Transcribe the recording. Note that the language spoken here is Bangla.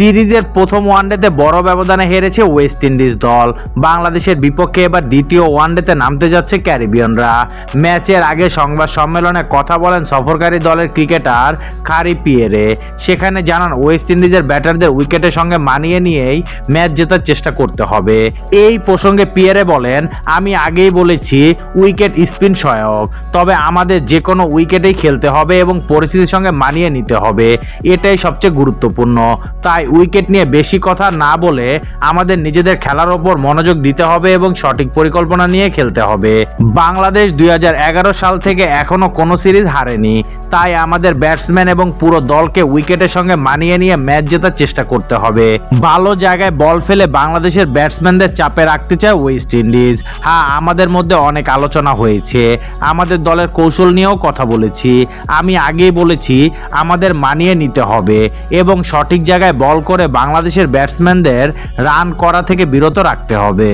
সিরিজের প্রথম ওয়ানডেতে বড় ব্যবধানে হেরেছে ওয়েস্ট ইন্ডিজ দল। বাংলাদেশের বিপক্ষে এবার দ্বিতীয় ওয়ানডেতে নামতে যাচ্ছে ক্যারিবিয়ানরা। ম্যাচের আগে সংবাদ সম্মেলনে কথা বলেন সফরকারী দলের ক্রিকেটার খারি পিয়েরে। সেখানে জানান, ওয়েস্ট ইন্ডিজের ব্যাটারদের উইকেটের সঙ্গে মানিয়ে নিয়েই ম্যাচ জেতার চেষ্টা করতে হবে। এই প্রসঙ্গে পিয়েরে বলেন, আমি আগেই বলেছি, উইকেট স্পিন সহায়ক। তবে আমাদের যে কোনো উইকেটেই খেলতে হবে এবং পরিস্থিতির সঙ্গে মানিয়ে নিতে হবে। এটাই সবচেয়ে গুরুত্বপূর্ণ। তাই উইকেট নিয়ে বেশি কথা না বলে আমাদের নিজেদের খেলার ওপর মনোযোগ দিতে হবে এবং সঠিক পরিকল্পনা নিয়ে খেলতে হবে। বাংলাদেশ দুই হাজার এগারো সাল থেকে এখনও কোনো সিরিজ হারেনি। তাই আমাদের ব্যাটসম্যান এবং পুরো দলকে উইকেটের সঙ্গে মানিয়ে নিয়ে ম্যাচ জেতার চেষ্টা করতে হবে। ভালো জায়গায় বল ফেলে বাংলাদেশের ব্যাটসম্যানদের চাপে রাখতে চায় ওয়েস্ট ইন্ডিজ হ্যাঁ আমাদের মধ্যে অনেক আলোচনা হয়েছে। আমাদের দলের কৌশল নিয়েও কথা বলেছি। আমি আগেই বলেছি, আমাদের মানিয়ে নিতে হবে এবং সঠিক জায়গায় বল করে বাংলাদেশের ব্যাটসম্যানদের রান করা থেকে বিরত রাখতে হবে।